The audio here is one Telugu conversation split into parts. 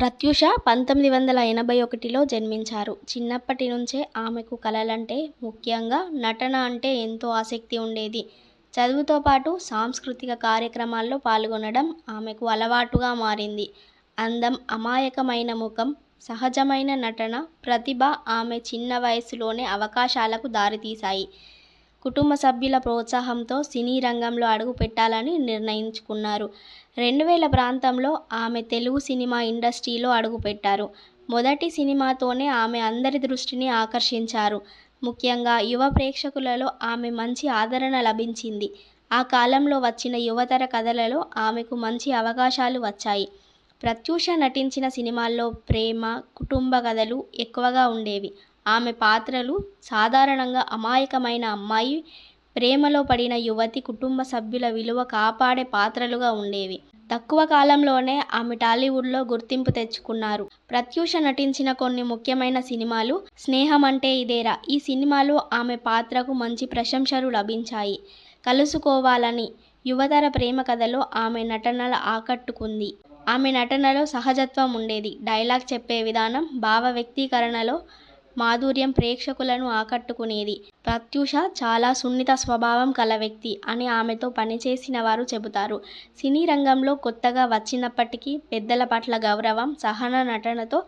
ప్రత్యూష పంతొమ్మిది వందల ఎనభై ఒకటిలో జన్మించారు. చిన్నప్పటి నుంచే ఆమెకు కళలంటే, ముఖ్యంగా నటన అంటే ఎంతో ఆసక్తి ఉండేది. చదువుతో పాటు సాంస్కృతిక కార్యక్రమాల్లో పాల్గొనడం ఆమెకు అలవాటుగా మారింది. అందం, అమాయకమైన ముఖం, సహజమైన నటన ప్రతిభ ఆమె చిన్న వయసులోనే అవకాశాలకు దారితీశాయి. కుటుంబ సభ్యుల ప్రోత్సాహంతో సినీ రంగంలో అడుగుపెట్టాలని నిర్ణయించుకున్నారు. రెండు వేల ప్రాంతంలో ఆమె తెలుగు సినిమా ఇండస్ట్రీలో అడుగుపెట్టారు. మొదటి సినిమాతోనే ఆమె అందరి దృష్టిని ఆకర్షించారు. ముఖ్యంగా యువ ప్రేక్షకులలో ఆమె మంచి ఆదరణ లభించింది. ఆ కాలంలో వచ్చిన యువతర కథలలో ఆమెకు మంచి అవకాశాలు వచ్చాయి. ప్రత్యూష నటించిన సినిమాల్లో ప్రేమ, కుటుంబ కథలు ఎక్కువగా ఉండేవి. ఆమె పాత్రలు సాధారణంగా అమాయకమైన అమ్మాయి, ప్రేమలో పడిన యువతి కుటుంబ సభ్యుల విలువ కాపాడే పాత్రలుగా ఉండేవి. తక్కువ కాలంలోనే ఆమె టాలీవుడ్లో గుర్తింపు తెచ్చుకున్నారు. ప్రత్యూష నటించిన కొన్ని ముఖ్యమైన సినిమాలు స్నేహం అంటే ఇదేరా' ఈ సినిమాలో ఆమె పాత్రకు మంచి ప్రశంసలు లభించాయి. 'కలుసుకోవాలని' యువతర ప్రేమ కథలో ఆమె నటనల ఆకట్టుకుంది. ఆమె నటనలో సహజత్వం ఉండేది. డైలాగ్ చెప్పే విధానం, భావ వ్యక్తీకరణలో మాధుర్యం ప్రేక్షకులను ఆకట్టుకునేది. ప్రత్యూష చాలా సున్నిత స్వభావం కల వ్యక్తి అని ఆమెతో పనిచేసిన వారు చెబుతారు. సినీ రంగంలో కొత్తగా వచ్చినప్పటికీ పెద్దల పట్ల గౌరవం, సహన నటనతో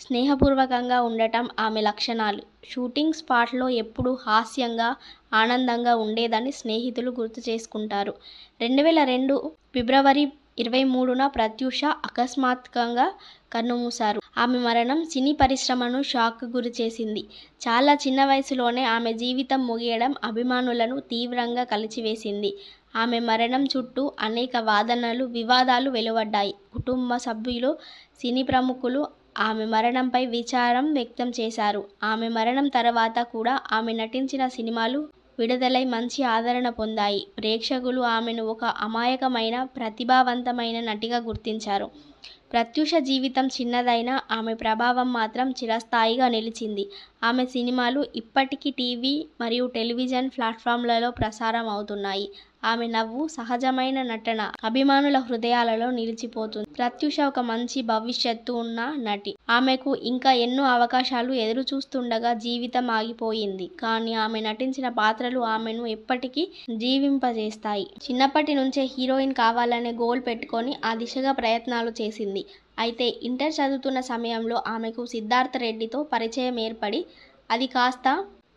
స్నేహపూర్వకంగా ఉండటం ఆమె లక్షణాలు. షూటింగ్ స్పాట్లో ఎప్పుడూ హాస్యంగా, ఆనందంగా ఉండేదని స్నేహితులు గుర్తు చేసుకుంటారు. రెండు వేల రెండు ఫిబ్రవరి ఇరవై మూడున ప్రత్యూష అకస్మాత్కంగా కన్నుమూశారు. ఆమె మరణం సినీ పరిశ్రమను షాక్ గురిచేసింది. చాలా చిన్న వయసులోనే ఆమె జీవితం ముగియడం అభిమానులను తీవ్రంగా కలిచివేసింది. ఆమె మరణం చుట్టూ అనేక వాదనలు, వివాదాలు వెలువడ్డాయి. కుటుంబ సభ్యులు, సినీ ప్రముఖులు ఆమె మరణంపై విచారం వ్యక్తం చేశారు. ఆమె మరణం తర్వాత కూడా ఆమె నటించిన సినిమాలు విడుదలై మంచి ఆదరణ పొందాయి. ప్రేక్షకులు ఆమెను ఒక అమాయకమైన, ప్రతిభావంతమైన నటిగా గుర్తించారు. ప్రత్యూష జీవితం చిన్నదైనా ఆమె ప్రభావం మాత్రం చిరస్థాయిగా నిలిచింది. ఆమె సినిమాలు ఇప్పటికీ టీవీ మరియు టెలివిజన్ ప్లాట్ఫామ్లలో ప్రసారం అవుతున్నాయి. ఆమె నవ్వు, సహజమైన నటన అభిమానుల హృదయాలలో నిలిచిపోతుంది. ప్రత్యూష ఒక మంచి భవిష్యత్తు ఉన్న నటి. ఆమెకు ఇంకా ఎన్నో అవకాశాలు ఎదురుచూస్తుండగా జీవితం ఆగిపోయింది. కానీ ఆమె నటించిన పాత్రలు ఆమెను ఎప్పటికీ జీవింపజేస్తాయి. చిన్నప్పటి నుంచే హీరోయిన్ కావాలనే గోల్ పెట్టుకొని ఆ దిశగా ప్రయత్నాలు చేసింది. అయితే ఇంటర్ చదువుతున్న సమయంలో ఆమెకు సిద్ధార్థ రెడ్డితో పరిచయం ఏర్పడి అది కాస్త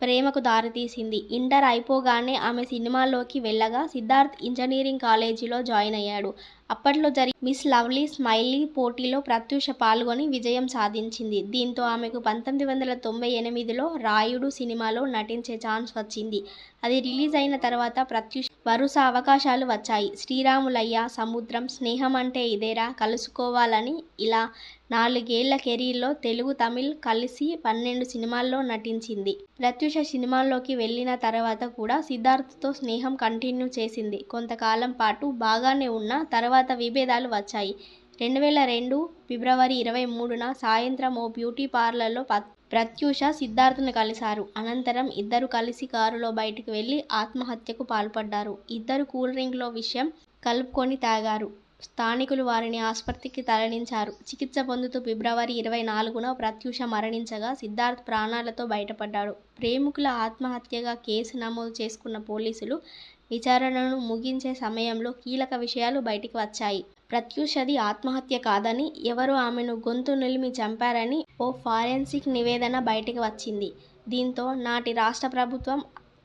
ప్రేమకు దారితీసింది. ఇంటర్ అయిపోగానే ఆమె సినిమాల్లోకి వెళ్ళగా సిద్ధార్థ్ ఇంజనీరింగ్ కాలేజీలో జాయిన్ అయ్యాడు. అప్పట్లో జరిగి మిస్ లవ్లీ స్మైలీ పోటీలో ప్రత్యూష పాల్గొని విజయం సాధించింది. దీంతో ఆమెకు పంతొమ్మిది వందల తొంభై ఎనిమిదిలో 'రాయుడు' సినిమాలో నటించే ఛాన్స్ వచ్చింది. అది రిలీజ్ అయిన తర్వాత ప్రత్యూష వరుస అవకాశాలు వచ్చాయి. 'శ్రీరాములయ్య', 'సముద్రం', స్నేహం అంటే ఇదేరా', 'కలుసుకోవాలని' ఇలా నాలుగేళ్ళ కెరీర్లో తెలుగు, తమిళ్ కలిసి పన్నెండు సినిమాల్లో నటించింది. ప్రత్యూష సినిమాల్లోకి వెళ్ళిన తర్వాత కూడా సిద్ధార్థ్తో స్నేహం కంటిన్యూ చేసింది. కొంతకాలం పాటు బాగానే ఉన్నా తర్వాత విభేదాలు వచ్చాయి. రెండు వేల రెండు ఫిబ్రవరి ఇరవై మూడున సాయంత్రం ఓ బ్యూటీ పార్లర్లో ప్రత్యూష సిద్ధార్థను కలిశారు. అనంతరం ఇద్దరూ కలిసి కారులో బయటికి వెళ్ళి ఆత్మహత్యకు పాల్పడ్డారు. ఇద్దరు కూల్ డ్రింక్లో విషయం కలుపుకొని తాగారు. స్థానికులు వారిని ఆస్పత్రికి తరలించారు. చికిత్స పొందుతూ ఫిబ్రవరి ఇరవై నాలుగున ప్రత్యూష మరణించగా సిద్ధార్థ్ ప్రాణాలతో బయటపడ్డాడు. ప్రేమికుల ఆత్మహత్యగా కేసు నమోదు చేసుకున్న పోలీసులు విచారణను ముగించే సమయంలో కీలక విషయాలు బయటికి వచ్చాయి. ప్రత్యూషది ఆత్మహత్య కాదని, ఎవరు ఆమెను గొంతు నిలిమి చంపారని ఓ ఫారెన్సిక్ నివేదన బయటికి వచ్చింది. దీంతో నాటి రాష్ట్ర ప్రభుత్వం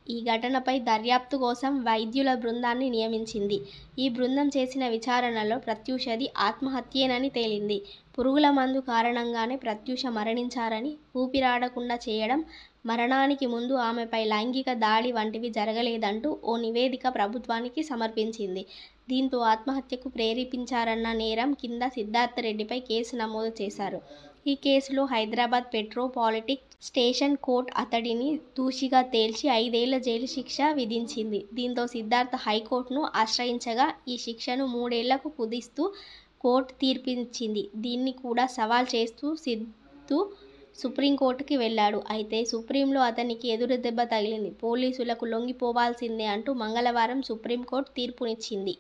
ఈ ఘటనపై దర్యాప్తు కోసం వైద్యుల బృందాన్ని నియమించింది. ఈ బృందం చేసిన విచారణలో ప్రత్యూషది ఆత్మహత్యేనని తేలింది. పురుగుల మందు కారణంగానే ప్రత్యూష మరణించారని, ఊపిరాడకుండా చేయడం, మరణానికి ముందు ఆమెపై లైంగిక దాడి వంటివి జరగలేదంటూ ఓ నివేదిక ప్రభుత్వానికి సమర్పించింది. దీంతో ఆత్మహత్యకు ప్రేరేపించారన్న నేరం కింద సిద్ధార్థ రెడ్డిపై కేసు నమోదు చేశారు. ఈ కేసులో హైదరాబాద్ పెట్రోపాలిటిక్ స్టేషన్ కోర్టు అతడిని దూషిగా తేల్చి ఐదేళ్ళ జైలు శిక్ష విధించింది. దీంతో సిద్ధార్థ హైకోర్టును ఆశ్రయించగా ఈ శిక్షను మూడేళ్ళకు కుదిస్తూ కోర్టు తీర్పిచ్చింది. దీన్ని కూడా సవాల్ చేస్తూ సిద్ధు సుప్రీంకోర్టుకి వెళ్ళాడు అయితే సుప్రీంలో అతనికి ఎదురు దెబ్బ తగిలింది. పోలీసులకు లొంగిపోవాల్సిందే అంటూ మంగళవారం సుప్రీంకోర్టు తీర్పునిచ్చింది.